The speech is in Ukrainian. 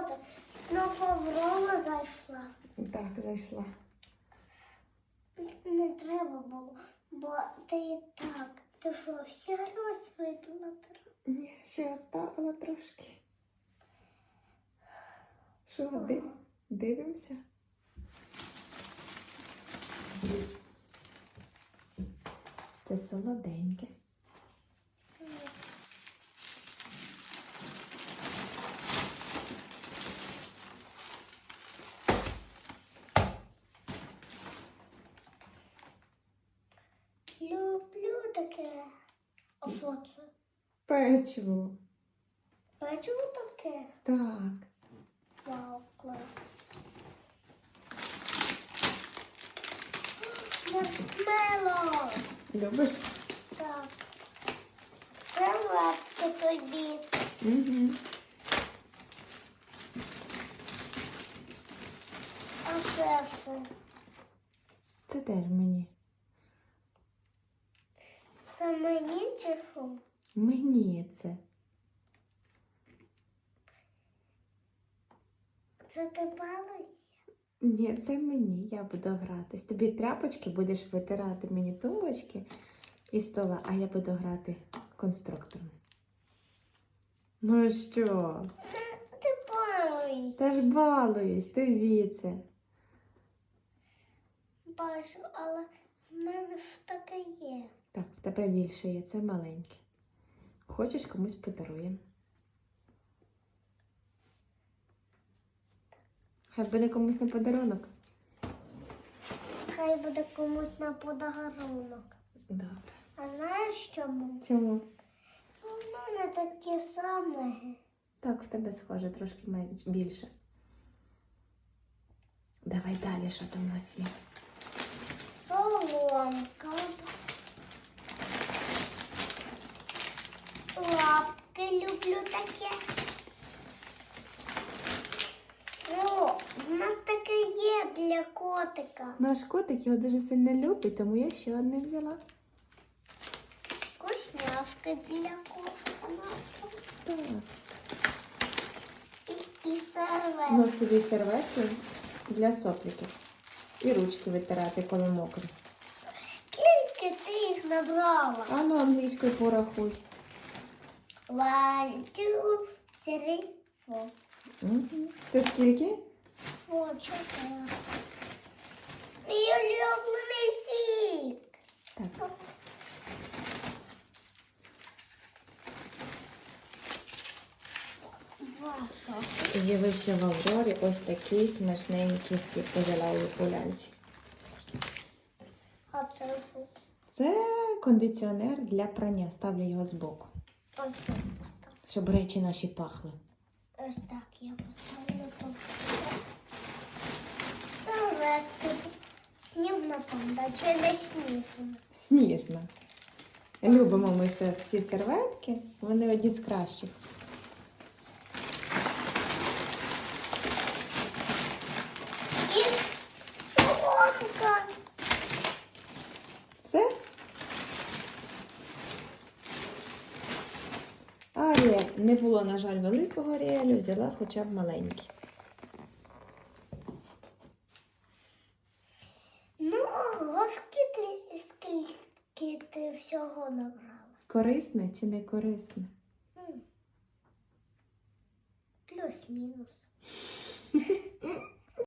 що ти? Знову зайшла. Так, зайшла. Не треба було, бо ти і так. Ти що, вся розсвітла? Ні, ще оставила трошки. Що, див... дивимося? Це солоденьке. Люблю таке. А що це? Печиво. Печиво таке? Так. Вау, клас. Маршмеллоу. Любиш? Так. Це тобі. Угу. А це що? Це теж мені. Це мені чи що? Мені це. Це ти балуєшся? Ні, це мені. Я буду гратись. Тобі тряпочки будеш витирати мені тумбочки і стола, а я буду грати конструктором. Ну що? Ти балуєшся. Та ж тобі це. Бачу, але в мене ж таке є. Так, в тебе більше є, це маленьке. Хочеш комусь подаруємо. Хай буде комусь на подарунок. Хай буде комусь на подарунок. Добре. А знаєш чому? Чому? У мене такі самі. Так, в тебе схоже трошки менш більше. Давай далі, що там у нас є. Соломка. Лапки люблю таке. В нас таке є для котика. Наш котик його дуже сильно любить, тому я ще одне взяла. Вкусняшки для котика. Так. І, і серветки. Собі серветки для сопліків. І ручки витирати, коли мокрі. Набрала? А ну англійською порахуй. One, two, three, four. Угу. Це скільки? Four, чотири. Мій улюблений сік. Так. З'явився в Аврорі ось такий смачненький сік взяла у полянці. А це? Це кондиціонер для прання. Ставлю його збоку, Ось щоб речі наші пахли. Ось так я поставлю тут. Сніжна панда чи не сніжна? Сніжна. Любимо ми це, ці серветки. Вони одні з кращих. Не було, на жаль, великого ріелю, взяла хоча б маленький. Ну, скільки, скільки ти всього набрала? Корисне чи не корисне? Плюс-мінус.